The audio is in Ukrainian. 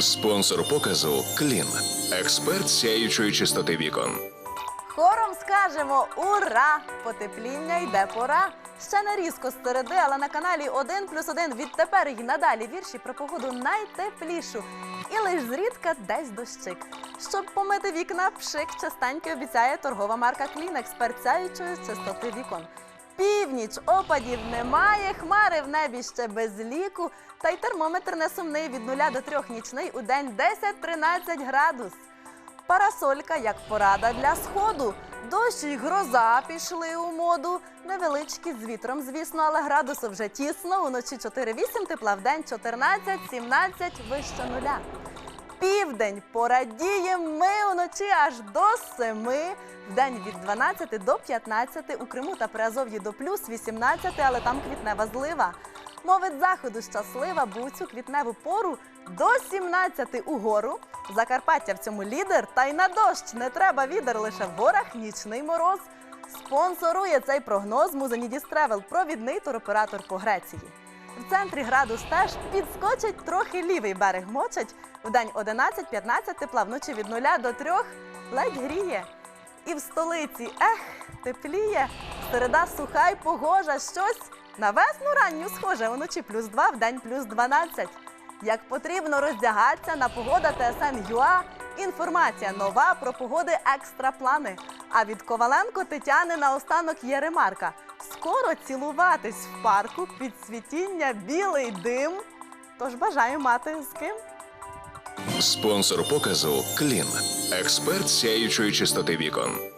Спонсор показу Клін. Експерт сяючої чистоти вікон. Хором скажемо ура! Потепління йде пора. Ще не різко з середи, але на каналі 1 плюс 1 відтепер і надалі вірші про погоду найтеплішу. І лиш зрідка десь дощик. Щоб помити вікна, пшик частенько обіцяє торгова марка Клін, експерт сяючої чистоти вікон. Північ опадів немає, хмари в небі ще без ліку, та й термометр не сумний від 0 до 3 нічний у день 10-13 градус. Парасолька як порада для сходу. Дощ і гроза пішли у моду. Невеличкі з вітром, звісно, але градусу вже тісно. Уночі 4-8 тепла, в день 14-17 вище нуля. Південь порадіємо ми уночі аж до 7, в день від 12 до 15, у Криму та Приазов'ї до плюс 18, але там квітнева злива. Мовить заходу щаслива, бо у цю квітневу пору до 17 угору. Закарпаття в цьому лідер, та й на дощ не треба відер, лише в горах нічний мороз. Спонсорує цей прогноз Музанідіс Тревел, провідний туроператор по Греції. В центрі градус теж підскочить трохи лівий берег мочать. В день 11-15 тепла вночі від 0 до 3 ледь гріє. І в столиці, ех, тепліє. Середа суха й погожа, щось на весну ранню схоже, уночі плюс 2, в день плюс 12. Як потрібно роздягатися на погода ТСН ЮА. Інформація нова про погоди екстраплани. А від Коваленко Тетяни наостанок є ремарка. Скоро цілуватись в парку під світіння білий дим. Тож бажаю мати з ким. Спонсор показу Клін. Експерт сяючої чистоти вікон.